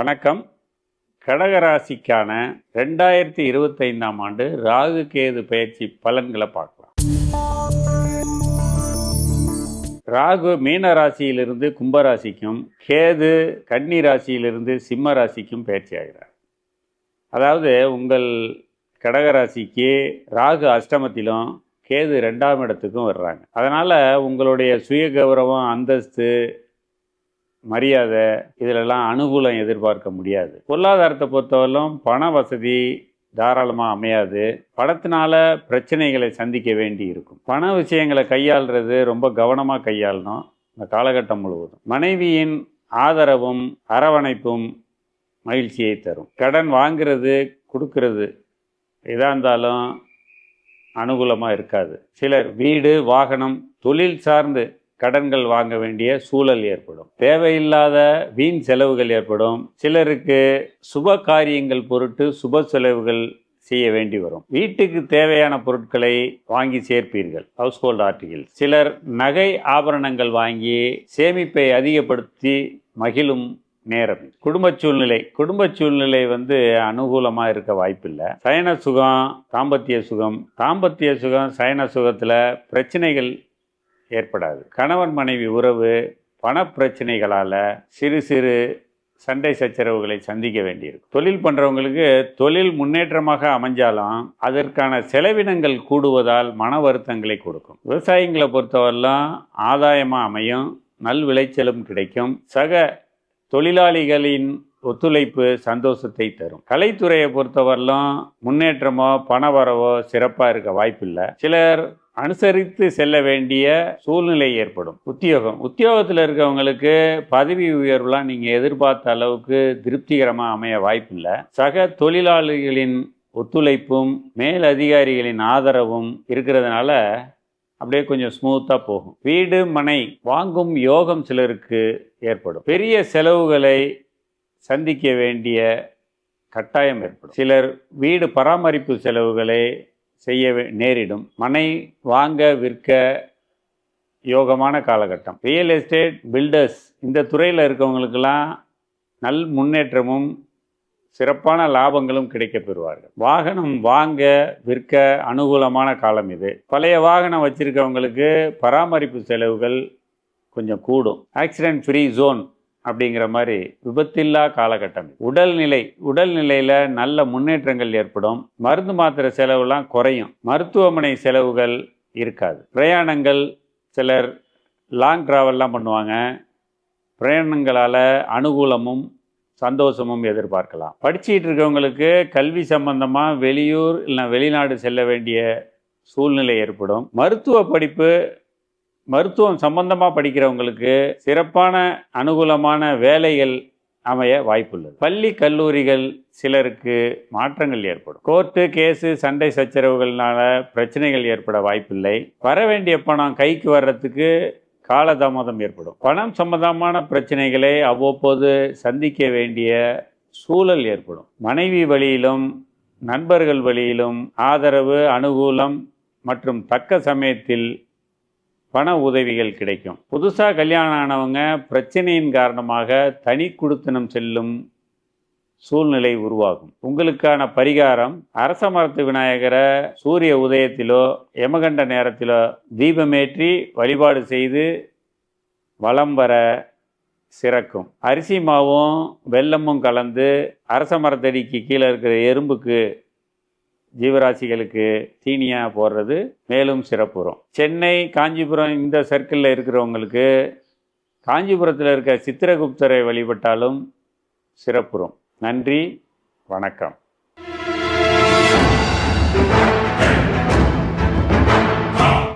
வணக்கம். கடகராசிக்கான ரெண்டாயிரத்தி இருபத்தைந்தாம் ஆண்டு ராகு கேது பயிற்சி பலன்களை பார்க்கலாம். ராகு மீன ராசியிலிருந்து கும்பராசிக்கும் கேது கன்னி ராசியிலிருந்து சிம்ம ராசிக்கும் பயிற்சி ஆகிறார். அதாவது உங்கள் கடகராசிக்கு ராகு அஷ்டமத்திலும் கேது ரெண்டாம் இடத்துக்கும் வர்றாங்க. அதனால் உங்களுடைய சுய கௌரவம் அந்தஸ்து மரியாதை இதிலெல்லாம் அனுகூலம் எதிர்பார்க்க முடியாது. பொருளாதாரத்தை பொறுத்தவரையிலும் பண வசதி தாராளமாக அமையாது. பணத்தினால பிரச்சனைகளை சந்திக்க வேண்டி இருக்கும். பண விஷயங்களை கையாளுறது ரொம்ப கவனமாக கையாளணும். இந்த காலகட்டம் முழுவதும். மனைவியின் ஆதரவும் அரவணைப்பும் மகிழ்ச்சியை தரும். கடன் வாங்குறது கொடுக்கறது எதாக இருந்தாலும் அனுகூலமாக இருக்காது. சிலர் வீடு வாகனம் தொழில் சார்ந்து கடன்கள் வாங்க வேண்டிய சூழல் ஏற்படும். தேவையில்லாத வீண் செலவுகள் ஏற்படும். சிலருக்கு சுப காரியங்கள் பொருட்டு சுப செலவுகள் செய்ய வேண்டி வரும். வீட்டுக்கு தேவையான பொருட்களை வாங்கி சேர்ப்பீர்கள் ஹவுஸ் ஹோல்ட் ஆர்டிகிள் சிலர் நகை ஆபரணங்கள் வாங்கி சேமிப்பை அதிகப்படுத்தி மகிழும் நேரம். குடும்ப சூழ்நிலை. குடும்ப சூழ்நிலை வந்து அனுகூலமாக இருக்க வாய்ப்பில்லை. சயன சுகம் தாம்பத்திய சுகம். தாம்பத்திய சுகம் சயன சுகத்தில் பிரச்சனைகள் ஏற்படாது. கணவன் மனைவி உறவு பணப்பிரச்சனைகளால் சிறு சிறு சண்டை சச்சரவுகளை சந்திக்க வேண்டியிருக்கும். தொழில் பண்ணுறவங்களுக்கு தொழில் முன்னேற்றமாக அமைஞ்சாலும் அதற்கான செலவினங்கள் கூடுவதால் மன வருத்தங்களை கொடுக்கும். விவசாயிங்களை பொறுத்தவரெல்லாம் ஆதாயமாக அமையும் நல் விளைச்சலும் கிடைக்கும். சக தொழிலாளிகளின் ஒத்துழைப்பு சந்தோஷத்தை தரும். கலைத்துறையை பொறுத்தவரையிலும் முன்னேற்றமோ பண வரவோ சிறப்பாக இருக்க வாய்ப்பில்லை. சிலர் அனுசரித்து செல்ல வேண்டிய சூழ்நிலை ஏற்படும். உத்தியோகம். உத்தியோகத்தில் இருக்கவங்களுக்கு பதவி உயர்வுலாம் நீங்கள் எதிர்பார்த்த அளவுக்கு திருப்திகரமாக அமைய வாய்ப்பில்லை. சக தொழிலாளிகளின் ஒத்துழைப்பும் மேல் அதிகாரிகளின் ஆதரவும் இருக்கிறதுனால அப்படியே கொஞ்சம் ஸ்மூத்தாக போகும். வீடு மனை வாங்கும் யோகம் சிலருக்கு ஏற்படும். பெரிய செலவுகளை சந்திக்க வேண்டிய கட்டாயம் ஏற்படும். சிலர் வீடு பராமரிப்பு செலவுகளை செய்ய நேரிடும். மனை வாங்க விற்க யோகமான காலகட்டம். ரியல் எஸ்டேட் பில்டர்ஸ் இந்த துறையில் இருக்கவங்களுக்கெல்லாம் நல் முன்னேற்றமும் சிறப்பான லாபங்களும் கிடைக்கப் பெறுவார்கள். வாகனம் வாங்க விற்க அனுகூலமான காலம் இது. பழைய வாகனம் வச்சிருக்கவங்களுக்கு பராமரிப்பு செலவுகள் கொஞ்சம் கூடும். ஆக்சிடென்ட் ஃப்ரீ ஜோன் அப்படிங்கிற மாதிரி விபத்தில்லா காலகட்டம். உடல்நிலை உடல்நிலையில் நல்ல முன்னேற்றங்கள் ஏற்படும். மருந்து மாத்திரை செலவுலாம் குறையும். மருத்துவமனை செலவுகள் இருக்காது. பிரயாணங்கள் சிலர் லாங் ட்ராவல்லாம் பண்ணுவாங்க. பிரயாணங்களால் அனுகூலமும் சந்தோஷமும் எதிர்பார்க்கலாம். படிச்சுக்கிட்டு இருக்கவங்களுக்கு கல்வி சம்பந்தமாக வெளியூர் இல்லை வெளிநாடு செல்ல வேண்டிய சூழ்நிலை ஏற்படும். மருத்துவ படிப்பு மருத்துவம் சம்பந்தமாக படிக்கிறவங்களுக்கு சிறப்பான அனுகூலமான வேலைகள் அமைய வாய்ப்புள்ளது. பள்ளி கல்லூரிகள் சிலருக்கு மாற்றங்கள் ஏற்படும். கோர்ட்டு கேஸு சண்டை சச்சரவுகள்னால பிரச்சனைகள் ஏற்பட வாய்ப்பில்லை. வர வேண்டிய பணம் கைக்கு வர்றதுக்கு காலதாமதம் ஏற்படும். பணம் சம்பந்தமான பிரச்சனைகளை அவ்வப்போது சந்திக்க வேண்டிய சூழல் ஏற்படும். மனைவி வழியிலும் நண்பர்கள் வழியிலும் ஆதரவு அனுகூலம் மற்றும் தக்க சமயத்தில் பண உதவிகள் கிடைக்கும். புதுசாக கல்யாணம் ஆனவங்க பிரச்சனையின் காரணமாக தனி குடுத்தனம் செல்லும் சூழ்நிலை உருவாகும். உங்களுக்கான பரிகாரம் அரச மரத்து விநாயகரை சூரிய உதயத்திலோ யமகண்ட நேரத்திலோ தீபமேற்றி வழிபாடு செய்து வலம் வர சிறக்கும். அரிசி மாவும் வெல்லமும் கலந்து அரச மரத்தடிக்கு கீழே இருக்கிற எறும்புக்கு ஜீவராசிகளுக்கு தீனியாக போடுறது மேலும் சிறப்புறும். சென்னை காஞ்சிபுரம் இந்த சர்க்கிளில் இருக்கிறவங்களுக்கு காஞ்சிபுரத்தில் இருக்க சித்திரகுப்தரை வழிபட்டாலும் சிறப்புறும். நன்றி வணக்கம்.